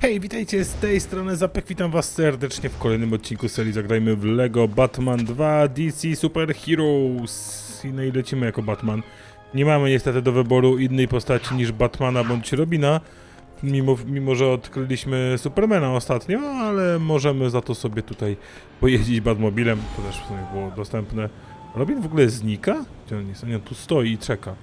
Hej, witajcie z tej strony Zapek, witam was serdecznie w kolejnym odcinku serii Zagrajmy w LEGO Batman 2 DC Super Heroes I no i lecimy jako Batman. Nie mamy niestety do wyboru innej postaci niż Batmana bądź Robina, mimo, mimo że odkryliśmy Supermana ostatnio, ale możemy za to sobie tutaj pojeździć Batmobilem, to też w sumie było dostępne. Robin w ogóle znika? Gdzie on jest? Nie, tu stoi i czeka.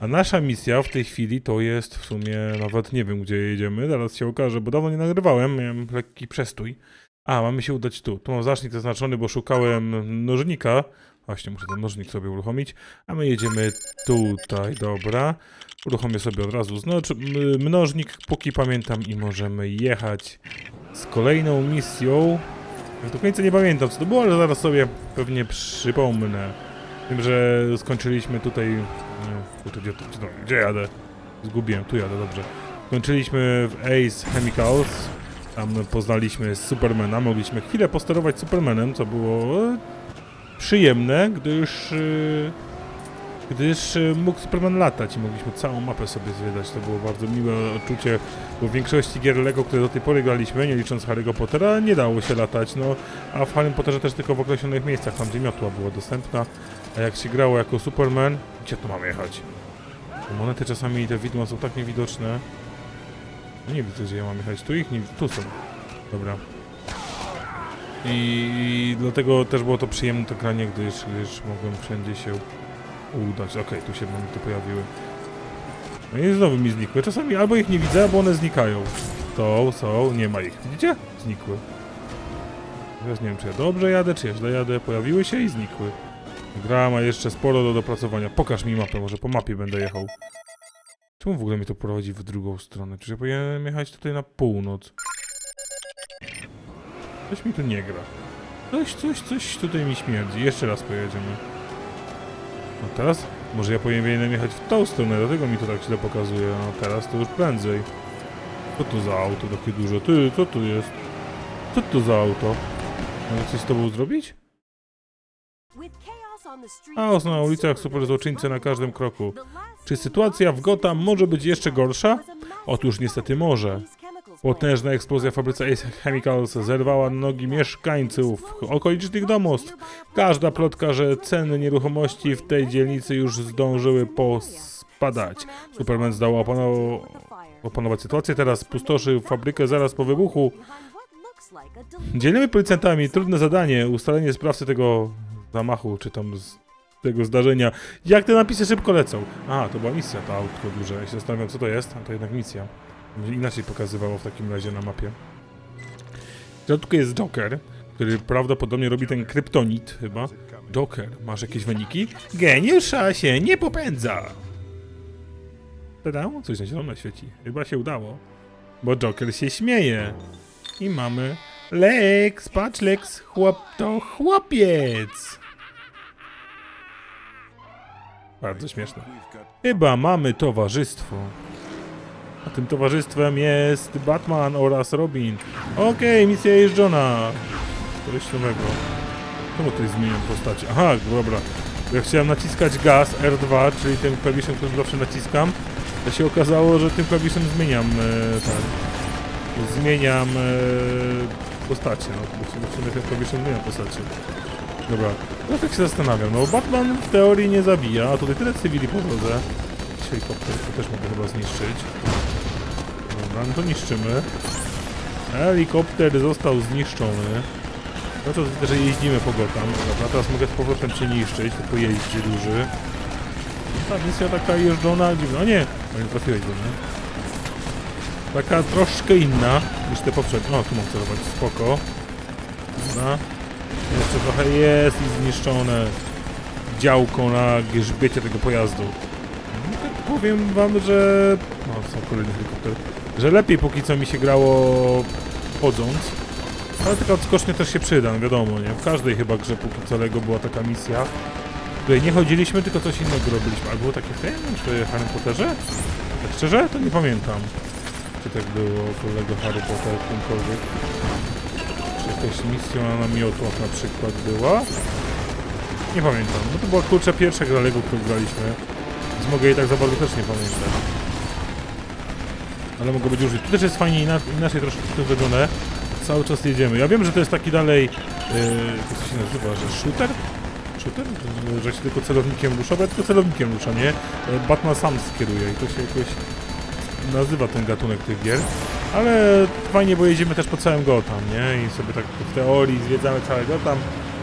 A nasza misja w tej chwili to jest w sumie nawet nie wiem gdzie jedziemy, zaraz się okaże, bo dawno nie nagrywałem, miałem lekki przestój. A, mamy się udać tu. Tu mam znacznik zaznaczony, bo szukałem nożnika. Właśnie, muszę ten nożnik sobie uruchomić. A my jedziemy tutaj, dobra. Uruchomię sobie od razu znocz, mnożnik, póki pamiętam i możemy jechać z kolejną misją. Do końca nie pamiętam co to było, ale zaraz sobie pewnie przypomnę. Wiem, że skończyliśmy tutaj. Kurczę, gdzie, gdzie, gdzie jadę? Zgubiłem, tu jadę, dobrze. Skończyliśmy w Ace Chemicals. Tam poznaliśmy Supermana. Mogliśmy chwilę posterować Supermanem, co było przyjemne, gdyż. e, Gdyż e, mógł Superman latać i mogliśmy całą mapę sobie zwiedzać. To było bardzo miłe odczucie, bo w większości gier Lego, które do tej pory graliśmy, nie licząc Harry'ego Pottera, nie dało się latać. No, a w Harrym Potterze też tylko w określonych miejscach, tam gdzie miotła była dostępna. A jak się grało jako Superman, gdzie tu mamy jechać? Monety czasami i te widma są tak niewidoczne. No nie widzę, gdzie ja mam jechać. Tu ich nie Tu są. Dobra. I dlatego też było to przyjemne to granie, gdyż, gdyż mogłem wszędzie się udać. Okej, tu się monety pojawiły. No i znowu mi znikły. Czasami albo ich nie widzę, albo one znikają. To są, nie ma ich. Widzicie? Znikły. Teraz nie wiem, czy ja dobrze jadę, czy ja źle jadę. Pojawiły się i znikły. Gra ma jeszcze sporo do dopracowania. Pokaż mi mapę, może po mapie będę jechał. Czemu w ogóle mnie to prowadzi w drugą stronę? Czy ja powinienem jechać tutaj na północ? Coś mi tu nie gra. Coś, coś, coś tutaj mi śmierdzi. Jeszcze raz pojedziemy. No teraz? Może ja powinienem jechać w tą stronę, dlatego mi to tak źle pokazuje. No teraz to już prędzej. Co to za auto takie duże? Ty, co tu jest? Co to za auto? Mogę coś z tobą zrobić? Chaos na ulicach, super złoczyńcy na każdym kroku. Czy sytuacja w Gotham może być jeszcze gorsza? Otóż niestety może. Potężna eksplozja w fabryce Ace Chemicals zerwała nogi mieszkańców okolicznych domostw. Każda plotka, że ceny nieruchomości w tej dzielnicy już zdążyły pospadać. Superman zdał opanow opanować sytuację, teraz pustoszy fabrykę zaraz po wybuchu. Dzielnymi policjantami, trudne zadanie, ustalenie sprawcy tego zamachu, czy tam z tego zdarzenia. Jak te napisy szybko lecą? A, to była misja, to autko duże. Ja się zastanawiam, co to jest, a to jednak misja. Inaczej pokazywało w takim razie na mapie. W środku jest Joker, który prawdopodobnie robi ten kryptonit chyba. Joker, masz jakieś wyniki? Geniusza się nie popędza! Tada, coś na zielono świeci. Chyba się udało. Bo Joker się śmieje. I mamy Lex, patrz Lex, chłop to chłopiec. Bardzo śmieszne. Chyba mamy towarzystwo. A tym towarzystwem jest Batman oraz Robin. Okej, misja jeżdżona. Koleś nowego. Czemu tutaj zmieniam postacie? Aha, dobra. Ja chciałem naciskać gaz R2, czyli tym klawiszem, którym zawsze naciskam. To się okazało, że tym klawiszem zmieniam e, ten. Zmieniam e, postacie. No, bo tym klawiszem zmieniam postacie. Dobra. No tak się zastanawiam. No Batman w teorii nie zabija, a tutaj tyle cywili po drodze. Helikopter to też mogę chyba zniszczyć. Dobra, no to niszczymy. Helikopter został zniszczony. No to że jeździmy po Gotham. Dobra, teraz mogę z powrotem cię niszczyć, to pojeździ duży. Ta misja taka jeżdżona, dziwna. O nie! No nie trafiłeś do mnie. Taka troszkę inna niż te poprzednie. O, tu mam celować, spoko. Dobra. Jeszcze trochę jest i zniszczone działko na grzbiecie tego pojazdu. No, tak powiem wam, że... No, są kolejny helikopter. Że lepiej póki co mi się grało chodząc. Ale taka odskocznia też się przyda, no wiadomo, nie? W każdej chyba grze póki co Lego była taka misja, w której nie chodziliśmy, tylko coś innego robiliśmy. A było takie w tym, czy w Harry Potterze? Tak szczerze? To nie pamiętam. Czy tak było w Lego Harry Potter, kimkolwiek. Czy jakaś misja na miotłach na przykład była? Nie pamiętam. No to była kurczę pierwsza gra Lego, którą graliśmy. Więc mogę jej tak za bardzo też nie pamiętać. Ale mogą być różnie. Tu też jest fajnie ina inaczej to wygląda. Cały czas jedziemy. Ja wiem, że to jest taki dalej, yy, to się nazywa, że shooter? Shooter? Że- się tylko celownikiem rusza, bo ja tylko celownikiem rusza, nie? E, Batman sam skieruje i to się jakoś nazywa ten gatunek tych gier. Ale fajnie, bo jedziemy też po całym Gotham, nie? I sobie tak w teorii zwiedzamy cały Gotham,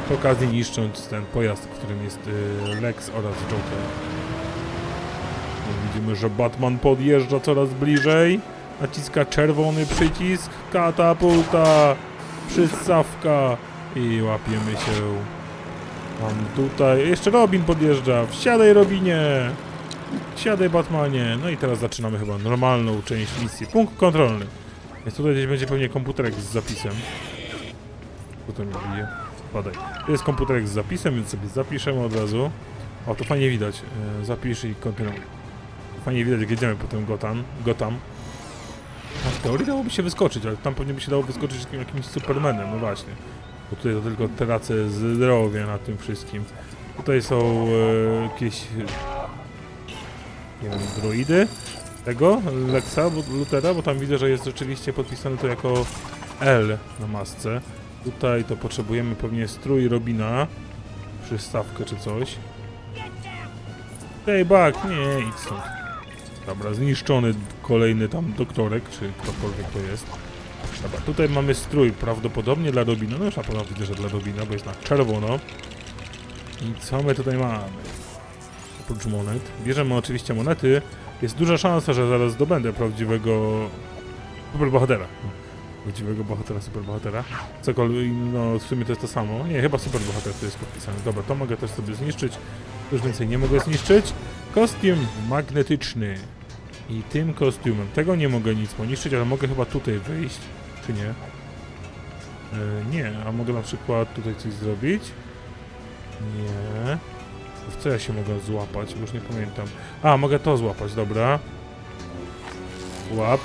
przy okazji niszcząc ten pojazd, którym jest yy, Lex oraz Joker. No, widzimy, że Batman podjeżdża coraz bliżej. Naciska czerwony przycisk, katapulta, przystawka i łapiemy się. Mam tutaj, jeszcze Robin podjeżdża, wsiadaj Robinie, wsiadaj Batmanie. No i teraz zaczynamy chyba normalną część misji, punkt kontrolny. Więc tutaj gdzieś będzie pewnie komputerek z zapisem. Co to mi bije? Spadaj. Tu jest komputerek z zapisem, więc sobie zapiszemy od razu. O, to fajnie widać. E, zapisz i kontynuuj. Fajnie widać, jak jedziemy po tym Gotham. Gotham. A w teorii dałoby się wyskoczyć, ale tam pewnie by się dało wyskoczyć jakim- jakimś Supermanem, no właśnie. Bo tutaj to tylko tracę zdrowie na tym wszystkim. Tutaj są e, jakieś... Nie wiem, droidy tego, Lexa, Lutera, bo tam widzę, że jest rzeczywiście podpisane to jako L na masce. Tutaj to potrzebujemy pewnie strój Robina, przystawkę czy coś. Hey, Buck, nie, idź stąd. Dobra, zniszczony kolejny tam doktorek, czy ktokolwiek to jest. Dobra, tutaj mamy strój prawdopodobnie dla Robina, no już na pewno widzę, że dla Robina, bo jest na czerwono. I co my tutaj mamy? Oprócz monet. Bierzemy oczywiście monety. Jest duża szansa, że zaraz zdobędę prawdziwego superbohatera. Prawdziwego bohatera, superbohatera. Cokolwiek, no w sumie to jest to samo. Nie, chyba superbohater to jest podpisane. Dobra, to mogę też sobie zniszczyć. Już więcej nie mogę zniszczyć. Kostium magnetyczny. I tym kostiumem. Tego nie mogę nic poniszczyć, ale mogę chyba tutaj wyjść. Czy nie? E, nie, a mogę na przykład tutaj coś zrobić? Nie. W co ja się mogę złapać? Już nie pamiętam. A, mogę to złapać, dobra. Łap.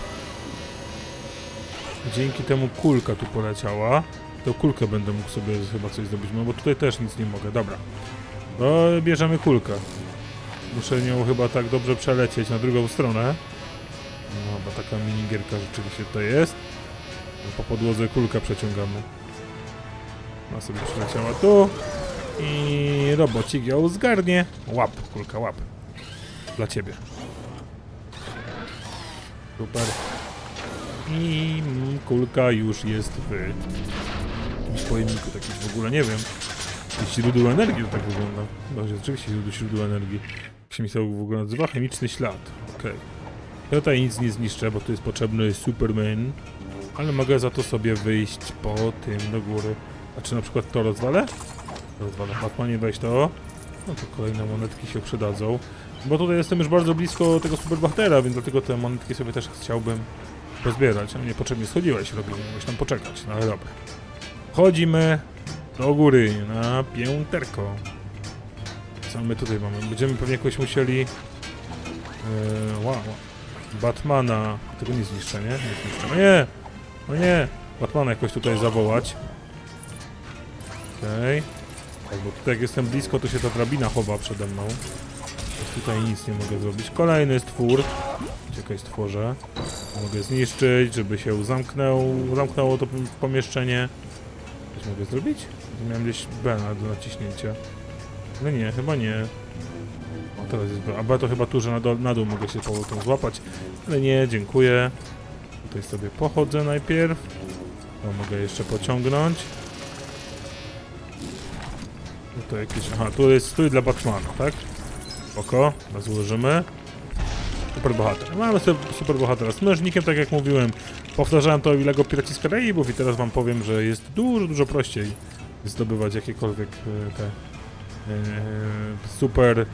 Dzięki temu kulka tu poleciała. To kulkę będę mógł sobie chyba coś zrobić, no bo tutaj też nic nie mogę, dobra. To bierzemy kulkę. Muszę nią chyba tak dobrze przelecieć na drugą stronę. No, bo taka minigierka rzeczywiście to jest. Po podłodze kulkę przeciągamy. Ona sobie przyleciała tu. I robocik ją zgarnie. Łap, kulka, łap. Dla ciebie. Super. I kulka już jest w jakimś pojemniku, takim w ogóle nie wiem. Źródło energii to tak wygląda. Że rzeczywiście źródło energii. Się mi to w ogóle nazywa? Chemiczny ślad. Okej. Ja tutaj nic nie zniszczę, bo tu jest potrzebny Superman. Ale mogę za to sobie wyjść po tym do góry. A czy na przykład to rozwalę? Rozwalę. Batmanie weź to. No to kolejne monetki się przydadzą. Bo tutaj jestem już bardzo blisko tego superbohatera, więc dlatego te monetki sobie też chciałbym pozbierać. A niepotrzebnie schodziłeś, Robin, mogłeś tam poczekać. No ale dobra. Chodzimy do góry na pięterko. Co my tutaj mamy? Będziemy pewnie jakoś musieli... Yy, wow, wow. Batmana... Tego nie zniszczę, nie? Nie zniszczę. Nie! O nie! Batmana jakoś tutaj zawołać. Okej. Tak, bo tutaj jak jestem blisko, to się ta drabina chowa przede mną. Więc tutaj nic nie mogę zrobić. Kolejny stwór. Czekaj, stworze. Mogę zniszczyć, żeby się zamknął, zamknęło to pomieszczenie. Coś mogę zrobić? Miałem gdzieś B na, do naciśnięcia. No nie, chyba nie. O, teraz jest B. A B to chyba tu, że na, na dół mogę się powrotem złapać. Ale nie, dziękuję. Tutaj sobie pochodzę najpierw. To mogę jeszcze pociągnąć. No to jakieś... Aha, tu jest stój dla Batmana, tak? Oko, złożymy. Super bohater. Mamy sobie super bohatera z mężnikiem, tak jak mówiłem. Powtarzałem to o Lego Piraci z Karaibów i teraz wam powiem, że jest dużo, dużo prościej zdobywać jakiekolwiek e, te super...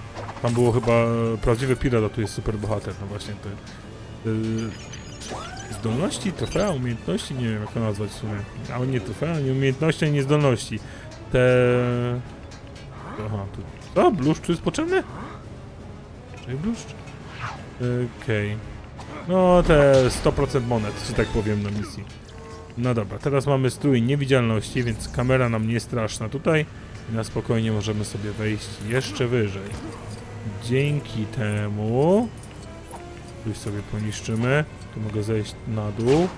Tam było chyba prawdziwy pirat, a tu jest super bohater, no właśnie te... e, zdolności, trofea, umiejętności, nie wiem jak to nazwać w sumie. Ale nie trofea, nie umiejętności, nie zdolności. Te... Aha, tu... Co? Bluszcz jest potrzebny? Czy bluszcz? Okej. No, te 100% monet, że tak powiem, na misji. No dobra, teraz mamy strój niewidzialności, więc kamera nam nie straszna tutaj. Na spokojnie możemy sobie wejść jeszcze wyżej. Dzięki temu... Coś sobie poniszczymy. Tu mogę zejść na dół.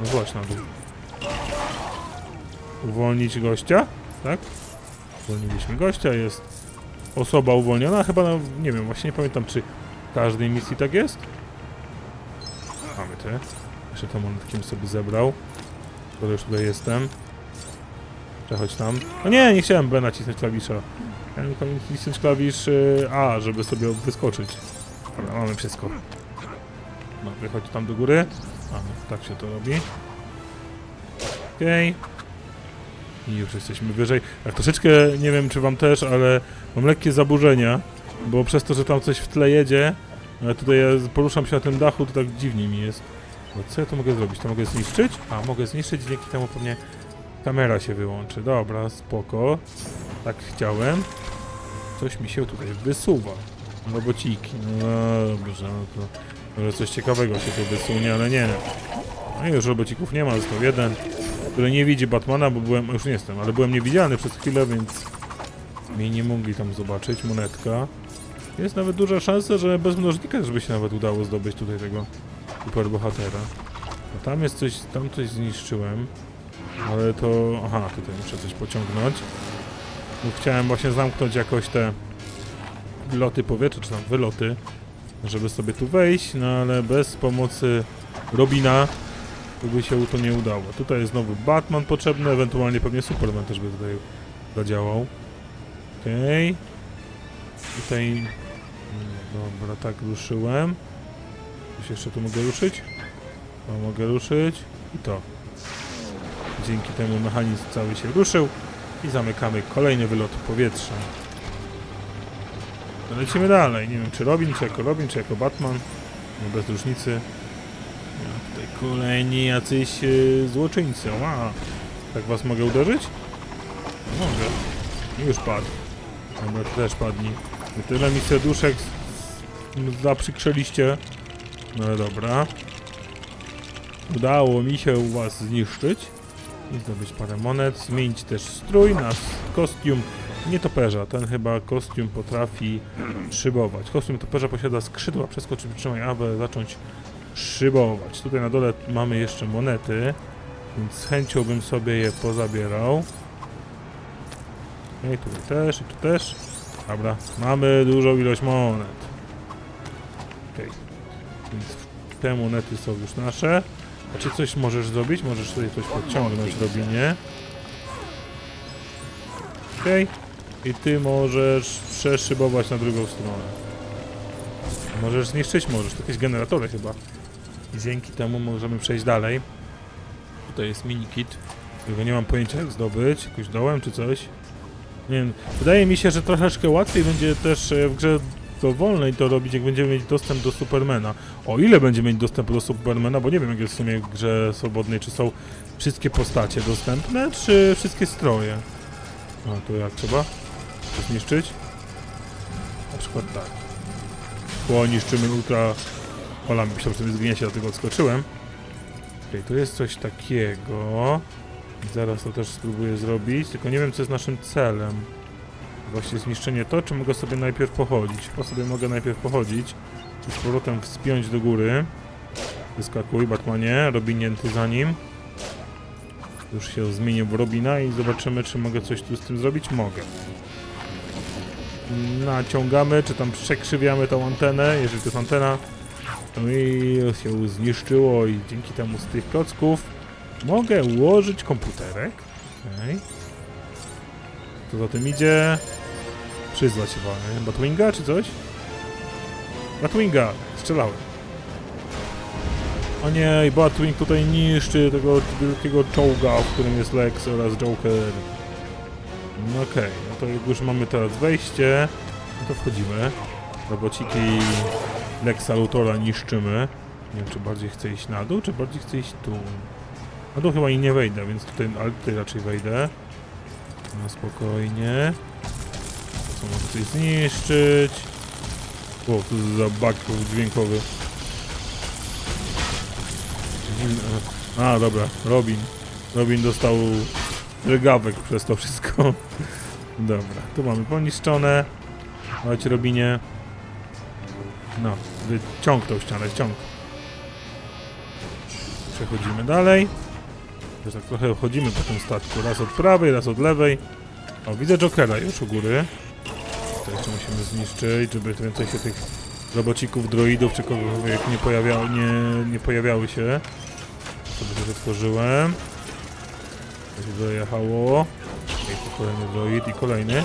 No właśnie na dół. Uwolnić gościa, tak? Uwolniliśmy gościa, jest osoba uwolniona, chyba, no, nie wiem, właśnie nie pamiętam, czy w każdej misji tak jest. Mamy te. Jeszcze te monetki bym sobie zebrał. Skoro już tutaj jestem. Przechodź tam. No nie, nie chciałem B nacisnąć klawisza. Chciałem tylko nacisnąć klawisz y, A, żeby sobie wyskoczyć. Dobra, mamy wszystko. No, wychodź tam do góry. A, tak się to robi. Okej. I już jesteśmy wyżej. Tak troszeczkę, nie wiem czy wam też, ale mam lekkie zaburzenia, bo przez to, że tam coś w tle jedzie, ale tutaj ja poruszam się na tym dachu, to tak dziwnie mi jest. No co ja tu mogę zrobić? To mogę zniszczyć? A, mogę zniszczyć, dzięki temu pewnie kamera się wyłączy. Dobra, spoko. Tak chciałem. Coś mi się tutaj wysuwa. Robociki. No dobrze, no to może coś ciekawego się tu wysunie, ale nie. No już robocików nie ma, został jeden, który nie widzi Batmana, bo byłem, już nie jestem, ale byłem niewidzialny przez chwilę, więc mnie nie mogli tam zobaczyć. Monetka. Jest nawet duża szansa, że bez mnożnika, żeby się nawet udało zdobyć tutaj tego superbohatera. No tam jest coś, tam coś zniszczyłem, ale to, aha, tutaj muszę coś pociągnąć. Bo chciałem właśnie zamknąć jakoś te loty powietrza, czy tam wyloty, żeby sobie tu wejść, no ale bez pomocy Robina to by się to nie udało. Tutaj jest znowu Batman potrzebny, ewentualnie pewnie Superman też by tutaj zadziałał. Okej. Tutaj... mm, Dobra, tak ruszyłem. Coś jeszcze tu mogę ruszyć? To mogę ruszyć. I to. Dzięki temu mechanizm cały się ruszył. I zamykamy kolejny wylot powietrza. No Lecimy dalej. Nie wiem, czy Robin, czy jako Robin, czy jako Batman. No bez różnicy. No, tutaj kolejni jacyś yy, złoczyńcy. Ła. Tak was mogę uderzyć? No, mogę. Już padł. Dobra, też padnij. I Tyle mi serduszek zaprzykrzeliście. No dobra. Udało mi się was zniszczyć. I zdobyć parę monet. Zmienić też strój na kostium nietoperza. Ten chyba kostium potrafi szybować. Kostium toperza posiada skrzydła. Przeskoczyć przytrzymaj, aby zacząć szybować. Tutaj na dole mamy jeszcze monety. Więc z chęcią bym sobie je pozabierał. I tutaj też, i tu też. Dobra, mamy dużą ilość monet. Okej. Więc te monety są już nasze. A czy coś możesz zrobić? Możesz sobie coś podciągnąć, Robinie. Okej. I ty możesz przeszybować na drugą stronę. Możesz zniszczyć? Możesz. To jakieś generatory chyba. I dzięki temu możemy przejść dalej. Tutaj jest mini kit. Którego nie mam pojęcia jak zdobyć. Jakoś dołem czy coś. Nie wiem. Wydaje mi się, że troszeczkę łatwiej będzie też e, w grze dowolnej to robić, jak będziemy mieć dostęp do Supermana. O ile będziemy mieć dostęp do Supermana, bo nie wiem jak jest w sumie w grze swobodnej, czy są wszystkie postacie dostępne, czy wszystkie stroje. A, to jak trzeba? To zniszczyć? Na przykład tak. Bo niszczymy ultra... Ola, myślałem, że to zginiecie, dlatego odskoczyłem. Okej, tu jest coś takiego. Zaraz to też spróbuję zrobić, tylko nie wiem co jest naszym celem. Właśnie zniszczenie to, czy mogę sobie najpierw pochodzić? Chyba sobie mogę najpierw pochodzić i z powrotem wspiąć do góry. Wyskakuj, Batmanie, Robinięty za nim. Już się zmienię w Robina i zobaczymy, czy mogę coś tu z tym zrobić. Mogę. Naciągamy, czy tam przekrzywiamy tą antenę, jeżeli to jest antena. No i się zniszczyło i dzięki temu z tych klocków mogę ułożyć komputerek. Okej. Co za tym idzie? Przyzwać chyba, nie? Batwinga czy coś? Batwinga! Strzelałem. O nie, Batwing tutaj niszczy tego wielkiego czołga, w którym jest Lex oraz Joker. No okej, no to jak już mamy teraz wejście, no to wchodzimy. Robociki Lexa Luthora niszczymy. Nie wiem, czy bardziej chcę iść na dół, czy bardziej chcę iść tu. Na dół chyba i nie wejdę, więc tutaj, ale tutaj raczej wejdę. No spokojnie. Co mogę tutaj zniszczyć? O, co za bug dźwiękowy. Dziwne- A, dobra, Robin. Robin dostał regawek przez to wszystko. Dobra, tu mamy poniszczone. Chodź Robinie. No, wyciąg tą ścianę, ciąg. przechodzimy dalej. Już tak trochę chodzimy po tym statku, raz od prawej, raz od lewej. O, widzę Jokera już u góry. To jeszcze musimy zniszczyć, żeby więcej się tych robocików, droidów czy kogokolwiek nie, pojawiało, nie, nie pojawiały się. Sobie też otworzyłem. To dojechało. I kolejny droid i kolejny.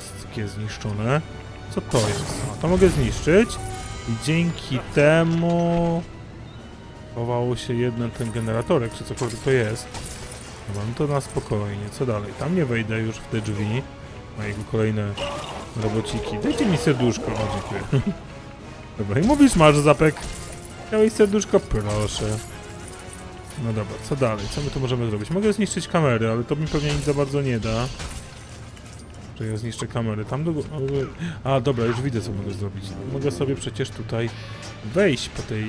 Wszystkie zniszczone. Co to jest? A to mogę zniszczyć. I dzięki temu chowało się jeden ten generatorek, czy cokolwiek to jest. No to na spokojnie. Co dalej? Tam nie wejdę już w te drzwi. Na jego kolejne robociki. Dajcie mi serduszko. O, dziękuję. Dobra, i mówisz, masz zapek. Chciałeś serduszko? Proszę. No dobra, co dalej? Co my tu możemy zrobić? Mogę zniszczyć kamery, ale to mi pewnie nic za bardzo nie da. Że ja zniszczę kamery. Tam do... A, dobra, już widzę, co mogę zrobić. Mogę sobie przecież tutaj wejść po tej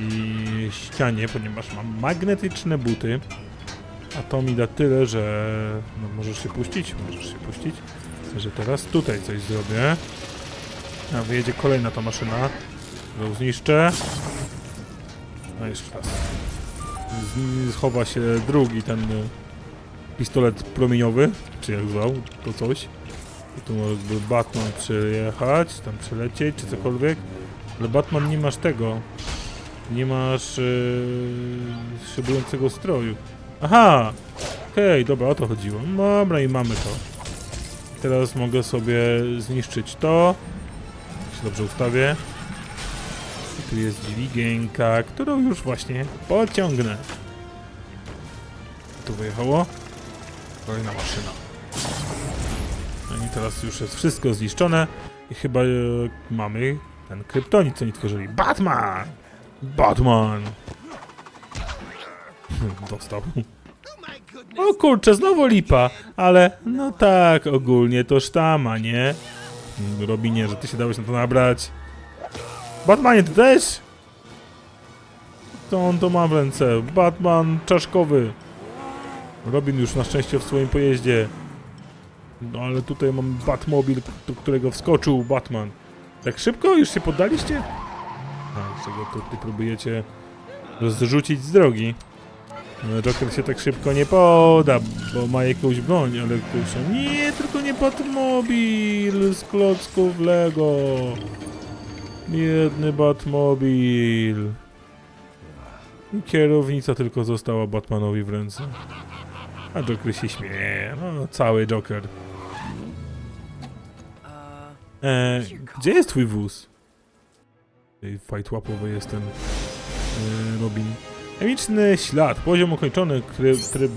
ścianie, ponieważ mam magnetyczne buty. A to mi da tyle, że... No, możesz się puścić, możesz się puścić. Że teraz tutaj coś zrobię. A, wyjedzie kolejna ta maszyna. Którą zniszczę. No jeszcze raz. Z, schowa się drugi ten y, pistolet promieniowy, czy jak zwał, to coś. I tu mógłby Batman przyjechać, tam przylecieć, czy cokolwiek. Ale Batman nie masz tego. Nie masz yy, szybującego stroju. Aha! Okej, dobra, o to chodziło. Dobra, i mamy to. Teraz mogę sobie zniszczyć to. Się dobrze ustawię. Tu jest dźwigienka, którą już właśnie pociągnę. Tu wyjechało. Kolejna maszyna. No i teraz już jest wszystko zniszczone. I chyba e, mamy ten kryptonit, co oni tworzyli. Batman! Batman! Dostał. O kurczę, znowu lipa, ale no tak, ogólnie to sztama, nie? Robinie, że ty się dałeś na to nabrać. Batmanie, ty też? To on to ma w ręce. Batman czaszkowy. Robin już na szczęście w swoim pojeździe. No ale tutaj mam Batmobil, do którego wskoczył Batman. Tak szybko? Już się poddaliście? A, czego tu ty próbujecie zrzucić z drogi? No, Joker się tak szybko nie poda, bo ma jakąś broń, ale kurczę, nie, tylko nie Batmobil z klocków Lego. Biedny Batmobil. I kierownica tylko została Batmanowi w ręce. A Joker się śmieje, no cały Joker. E, gdzie jest twój wóz? Tej fight łapowy jest ten e, Robin. Chemiczny ślad, poziom ukończony, tryb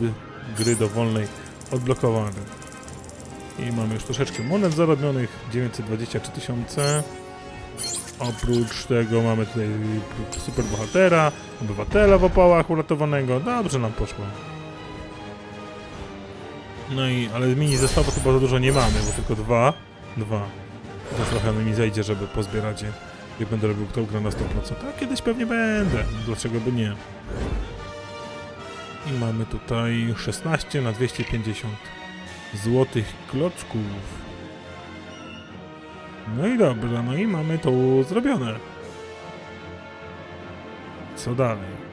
gry dowolnej odblokowany. I mamy już troszeczkę monet zarobionych, 923 tysiące. Oprócz tego mamy tutaj super bohatera, obywatela w opałach uratowanego. Dobrze nam poszło. No i, ale mini zestawu chyba za dużo nie mamy, bo tylko dwa. Dwa. To trochę mi zejdzie, żeby pozbierać je. Jak będę robił tą grę na 100%. A kiedyś pewnie będę. Dlaczego by nie? I mamy tutaj 16 na 250 złotych klocków. No i dobra, no i mamy to zrobione. Co dalej?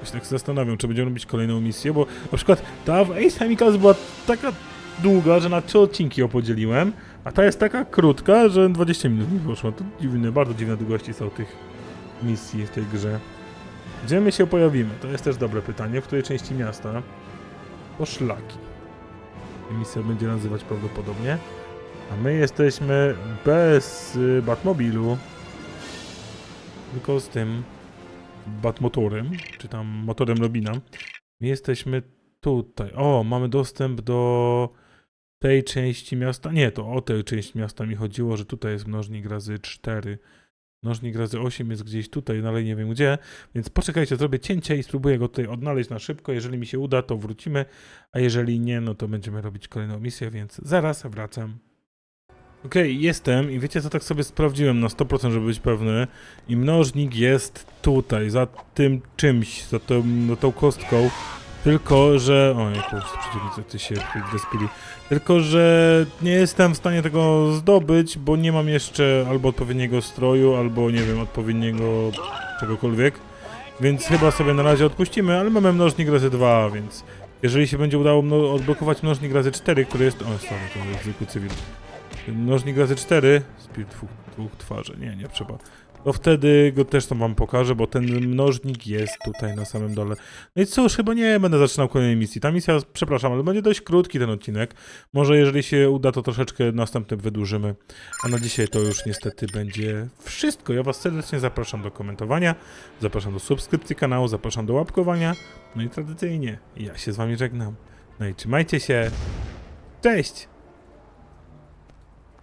Ja się tak zastanawiam, czy będziemy robić kolejną misję, bo na przykład ta w Ace Chemicals była taka długa, że na trzy odcinki ją podzieliłem, a ta jest taka krótka, że 20 minut mi poszło. To dziwne, bardzo dziwne długości są tych misji w tej grze. Gdzie my się pojawimy? To jest też dobre pytanie. W której części miasta? Poszlaki. Misja będzie nazywać prawdopodobnie. A my jesteśmy bez y, Batmobilu. Tylko z tym Batmotorem, czy tam motorem Robina. My jesteśmy tutaj. O, mamy dostęp do tej części miasta. Nie, to o tę część miasta mi chodziło, że tutaj jest mnożnik razy 4. Mnożnik razy 8 jest gdzieś tutaj, no ale nie wiem gdzie. Więc poczekajcie, zrobię cięcie i spróbuję go tutaj odnaleźć na szybko. Jeżeli mi się uda, to wrócimy, a jeżeli nie, no to będziemy robić kolejną misję, więc zaraz wracam. Okej, jestem i wiecie co, tak sobie sprawdziłem na 100%, żeby być pewny. I mnożnik jest tutaj, za tym czymś, za za tą kostką. Tylko, że... O, jakąś przeciwnicy ty się zespili. Tylko, że nie jestem w stanie tego zdobyć, bo nie mam jeszcze albo odpowiedniego stroju, albo nie wiem, odpowiedniego czegokolwiek. Więc chyba sobie na razie odpuścimy, ale mamy mnożnik razy 2, więc jeżeli się będzie udało mno odblokować mnożnik razy 4, który jest... O, sorry, to jest zwykły cywil. Mnożnik razy 4, spirit dwóch twarzy, nie, nie trzeba. To wtedy go też to wam pokażę, bo ten mnożnik jest tutaj na samym dole. No i cóż, chyba nie będę zaczynał kolejnej misji. Ta misja, przepraszam, ale będzie dość krótki ten odcinek. Może jeżeli się uda, to troszeczkę następny wydłużymy. A na dzisiaj to już niestety będzie wszystko. Ja was serdecznie zapraszam do komentowania, zapraszam do subskrypcji kanału, zapraszam do łapkowania. No i tradycyjnie, ja się z wami żegnam. No i trzymajcie się. Cześć!